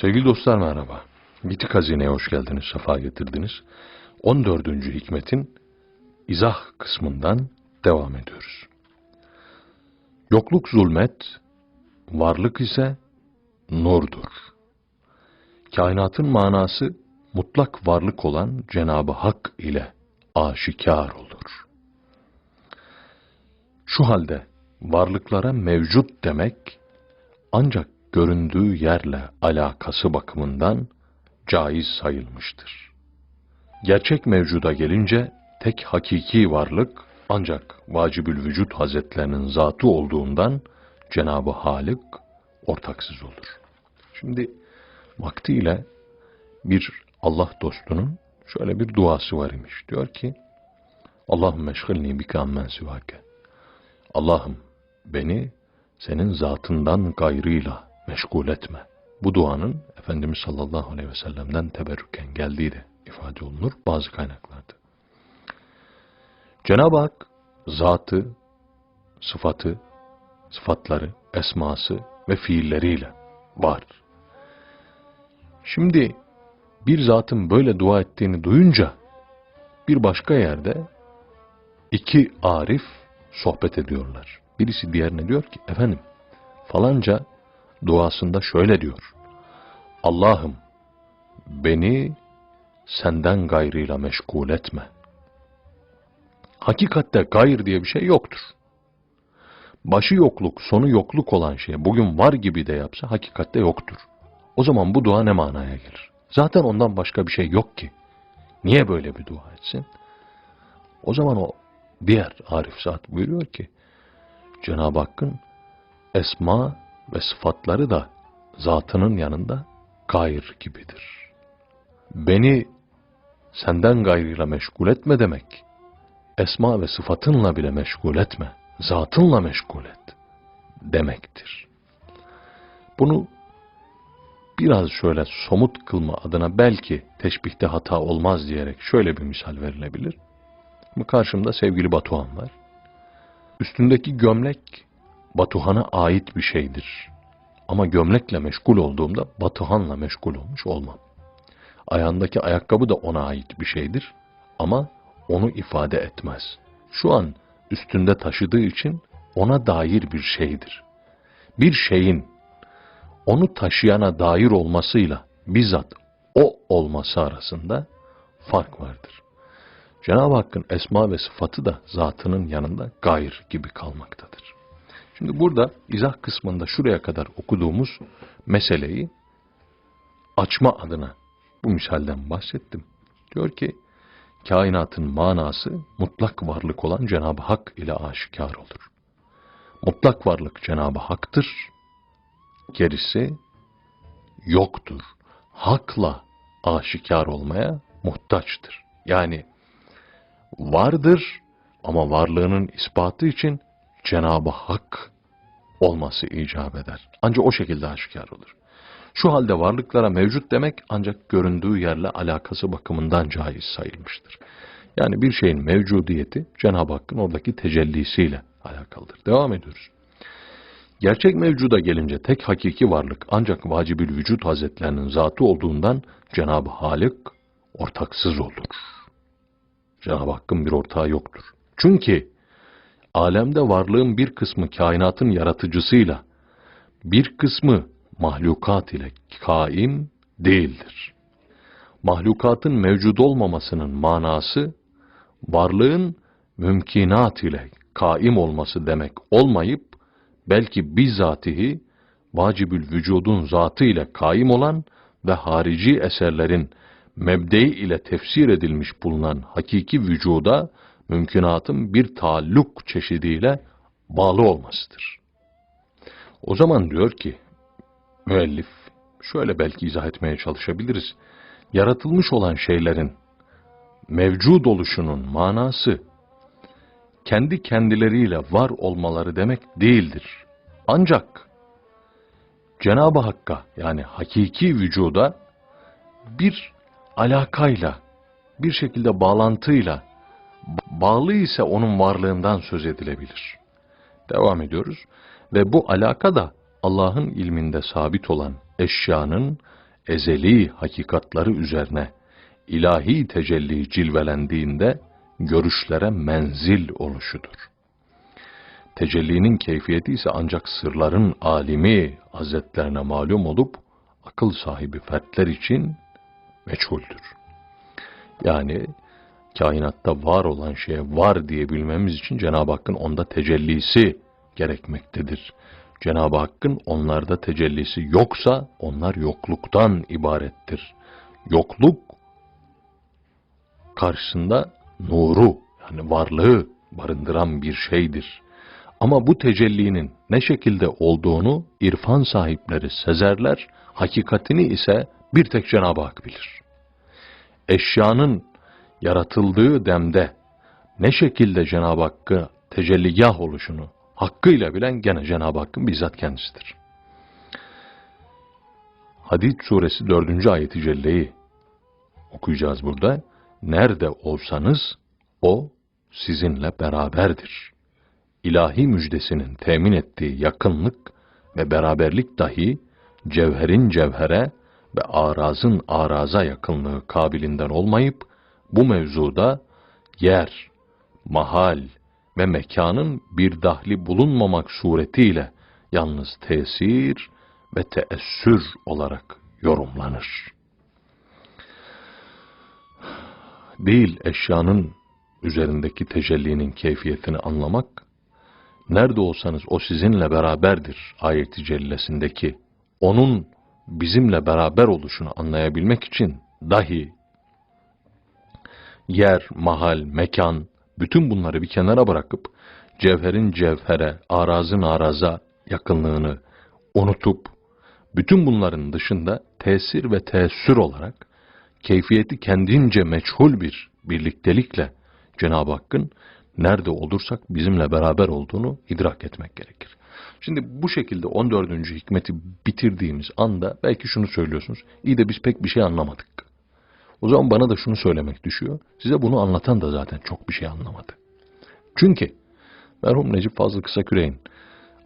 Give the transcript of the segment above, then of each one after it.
Sevgili dostlar merhaba. Bitik Hazine'ye hoş geldiniz, sefa getirdiniz. 14. hikmetin izah kısmından devam ediyoruz. Yokluk zulmet, varlık ise nurdur. Kainatın manası mutlak varlık olan Cenabı Hak ile aşikar olur. Şu halde varlıklara mevcut demek ancak göründüğü yerle alakası bakımından caiz sayılmıştır. Gerçek mevcuda gelince tek hakiki varlık ancak vacibül vücut hazretlerinin zatı olduğundan Cenabı Halik ortaksız olur. Şimdi vaktiyle bir Allah dostunun şöyle bir duası var imiş. Diyor ki Allahümme şgılni bike ammen sivake. Allah'ım beni senin zatından gayrıyla meşgul etme. Bu duanın Efendimiz sallallahu aleyhi ve sellem'den teberrüken geldiği de ifade olunur bazı kaynaklarda. Cenab-ı Hak zatı, sıfatı, sıfatları, esması ve fiilleriyle var. Şimdi bir zatın böyle dua ettiğini duyunca bir başka yerde iki arif sohbet ediyorlar. Birisi diğerine diyor ki efendim falanca duasında şöyle diyor. Allah'ım beni senden gayrıyla meşgul etme. Hakikatte gayr diye bir şey yoktur. Başı yokluk, sonu yokluk olan şey bugün var gibi de yapsa hakikatte yoktur. O zaman bu dua ne manaya gelir? Zaten ondan başka bir şey yok ki. Niye böyle bir dua etsin? O zaman o diğer Arif Zat buyuruyor ki Cenab-ı Hakk'ın esma ve sıfatları da zatının yanında gayr gibidir. Beni senden gayrıyla meşgul etme demek. Esma ve sıfatınla bile meşgul etme. Zatınla meşgul et demektir. Bunu biraz şöyle somut kılma adına belki teşbihte hata olmaz diyerek şöyle bir misal verilebilir. Şimdi karşımda sevgili Batuhan var. Üstündeki gömlek Batuhan'a ait bir şeydir. Ama gömlekle meşgul olduğumda Batuhan'la meşgul olmuş olmam. Ayağındaki ayakkabı da ona ait bir şeydir ama onu ifade etmez. Şu an üstünde taşıdığı için ona dair bir şeydir. Bir şeyin onu taşıyana dair olmasıyla bizzat o olması arasında fark vardır. Cenab-ı Hakk'ın esma ve sıfatı da zatının yanında gayr gibi kalmaktadır. Şimdi burada izah kısmında şuraya kadar okuduğumuz meseleyi açma adına bu misalden bahsettim. Diyor ki kainatın manası mutlak varlık olan Cenab-ı Hak ile aşikar olur. Mutlak varlık Cenab-ı Hak'tır. Gerisi yoktur. Hakla aşikar olmaya muhtaçtır. Yani vardır ama varlığının ispatı için Cenab-ı Hak olması icap eder. Ancak o şekilde aşikar olur. Şu halde varlıklara mevcut demek ancak göründüğü yerle alakası bakımından caiz sayılmıştır. Yani bir şeyin mevcudiyeti Cenab-ı Hakk'ın oradaki tecellisiyle alakalıdır. Devam ediyoruz. Gerçek mevcuda gelince tek hakiki varlık ancak vacibül vücut hazretlerinin zatı olduğundan Cenab-ı Halik ortaksız olur. Cenab-ı Hakk'ın bir ortağı yoktur. Çünkü alemde varlığın bir kısmı kainatın yaratıcısıyla, bir kısmı mahlukat ile kaim değildir. Mahlukatın mevcut olmamasının manası, varlığın mümkinat ile kaim olması demek olmayıp, belki bizzatihi vacibül vücudun zatı ile kaim olan ve harici eserlerin mebdei ile tefsir edilmiş bulunan hakiki vücuda mümkünatın bir taalluk çeşidiyle bağlı olmasıdır. O zaman diyor ki müellif şöyle belki izah etmeye çalışabiliriz. Yaratılmış olan şeylerin mevcud oluşunun manası kendi kendileriyle var olmaları demek değildir. Ancak Cenab-ı Hakk'a yani hakiki vücuda bir alakayla, bir şekilde bağlantıyla bağlı ise onun varlığından söz edilebilir. Devam ediyoruz. Ve bu alaka da Allah'ın ilminde sabit olan eşyanın ezeli hakikatları üzerine ilahi tecelli cilvelendiğinde görüşlere menzil oluşudur. Tecellinin keyfiyeti ise ancak sırların alimi hazretlerine malum olup akıl sahibi fertler için meçhuldür. Yani kainatta var olan şeye var diyebilmemiz için Cenab-ı Hakk'ın onda tecellisi gerekmektedir. Cenab-ı Hakk'ın onlarda tecellisi yoksa onlar yokluktan ibarettir. Yokluk karşısında nuru yani varlığı barındıran bir şeydir. Ama bu tecellinin ne şekilde olduğunu irfan sahipleri sezerler, hakikatini ise bir tek Cenab-ı Hak bilir. Eşyanın yaratıldığı demde ne şekilde Cenab-ı Hakk'ı tecelligah oluşunu hakkıyla bilen gene Cenab-ı Hakk'ın bizzat kendisidir. Hadid suresi 4. ayeti celleyi okuyacağız burada. Nerede olsanız o sizinle beraberdir. İlahi müjdesinin temin ettiği yakınlık ve beraberlik dahi cevherin cevhere ve arazın araza yakınlığı kabilinden olmayıp bu mevzuda yer, mahal ve mekanın bir dahli bulunmamak suretiyle yalnız tesir ve teessür olarak yorumlanır. Değil eşyanın üzerindeki tecellinin keyfiyetini anlamak, nerede olsanız o sizinle beraberdir ayeti cellesindeki onun bizimle beraber oluşunu anlayabilmek için dahi yer, mahal, mekan, bütün bunları bir kenara bırakıp cevherin cevhere, arazın araza yakınlığını unutup bütün bunların dışında tesir ve teessür olarak keyfiyeti kendince meçhul bir birliktelikle Cenab-ı Hakk'ın nerede olursak bizimle beraber olduğunu idrak etmek gerekir. Şimdi bu şekilde 14. hikmeti bitirdiğimiz anda belki şunu söylüyorsunuz. İyi de biz pek bir şey anlamadık. O zaman bana da şunu söylemek düşüyor. Size bunu anlatan da zaten çok bir şey anlamadı. Çünkü merhum Necip Fazıl Kısaküre'nin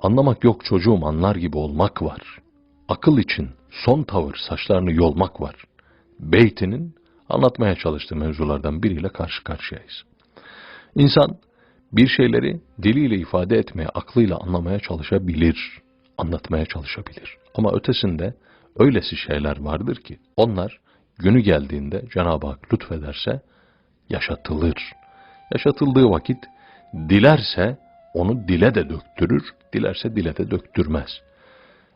anlamak yok çocuğum anlar gibi olmak var. Akıl için son tavır saçlarını yolmak var. Beytinin anlatmaya çalıştığı mevzulardan biriyle karşı karşıyayız. İnsan bir şeyleri diliyle ifade etmeye, aklıyla anlamaya çalışabilir, anlatmaya çalışabilir. Ama ötesinde öylesi şeyler vardır ki onlar günü geldiğinde Cenab-ı Hak lütfederse yaşatılır. Yaşatıldığı vakit dilerse onu dile de döktürür, dilerse dile de döktürmez.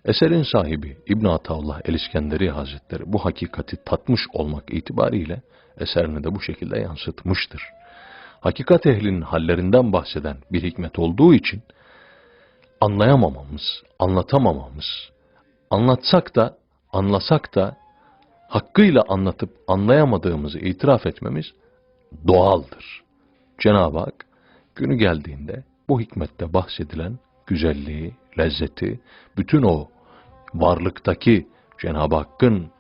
Eserin sahibi İbn Ataullah el-İskenderi Hazretleri bu hakikati tatmış olmak itibariyle eserini de bu şekilde yansıtmıştır. Hakikat ehlinin hallerinden bahseden bir hikmet olduğu için anlayamamamız, anlatamamamız, anlatsak da, anlasak da hakkıyla anlatıp anlayamadığımızı itiraf etmemiz doğaldır. Cenab-ı Hak günü geldiğinde bu hikmette bahsedilen güzelliği, lezzeti, bütün o varlıktaki Cenab-ı Hakk'ın